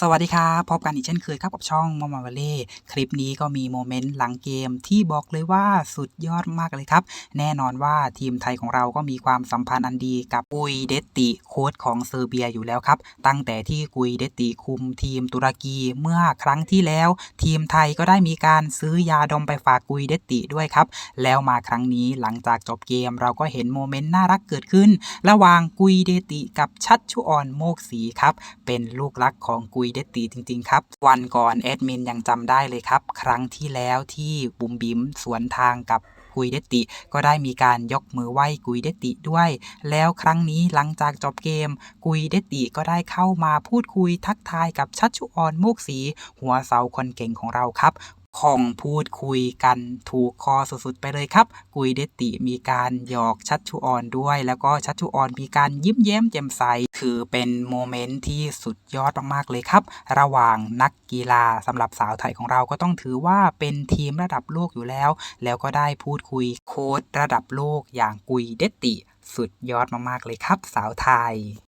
สวัสดีครับพบกันอีกเช่นเคยครับกับช่องมอมาวเล่คลิปนี้ก็มีโมเมนต์หลังเกมที่บอกเลยว่าสุดยอดมากเลยครับ แน่นอนว่าทีมไทยของเราก็มีความสัมพันธ์อันดีกับกุยเดตติโค้ชของเซอร์เบียอยู่แล้วครับ ตั้งแต่ที่กุยเดตติคุมทีมตุรกีเมื่อครั้งที่แล้ว ทีมไทยก็ได้มีการซื้อยาดมไปฝากกุยเดตติด้วยครับ แล้วมาครั้งนี้หลังจากจบเกมเราก็เห็นโมเมนต์น่ารักเกิดขึ้น ระหว่างกุยเดติกับชัดชุออนโมกศรีครับเป็นลูกรักของกุยยเดตีจริง ๆ ครับ วันก่อนแอดมินยังจำได้เลยครับ ครั้งที่แล้วที่บุมบิมสวนทางกับกุยเดติ ก็ได้มีการยกมือไหว้กุยเดติด้วย แล้วครั้งนี้หลังจากจบเกม กุยเดติก็ได้เข้ามาพูดคุยทักทายกับชัดชุออนโมกสี หัวเสาคนเก่งของเราครับ ของพูดคุยกันถูกคอสุดๆ ไปเลยครับ กุยเดติมีการหยอกชัดชุออนด้วย แล้วก็ชัดชุออนมีการยิ้มแย้มแจ่มใสคือเป็นโมเมนต์ที่สุดยอดมากๆเลยครับ ระหว่างนักกีฬาสำหรับสาวไทยของเราก็ต้องถือว่าเป็นทีมระดับโลกอยู่แล้ว แล้วก็ได้พูดคุยโค้ดระดับโลกอย่างกุยเดติ สุดยอดมากๆเลยครับ สาวไทย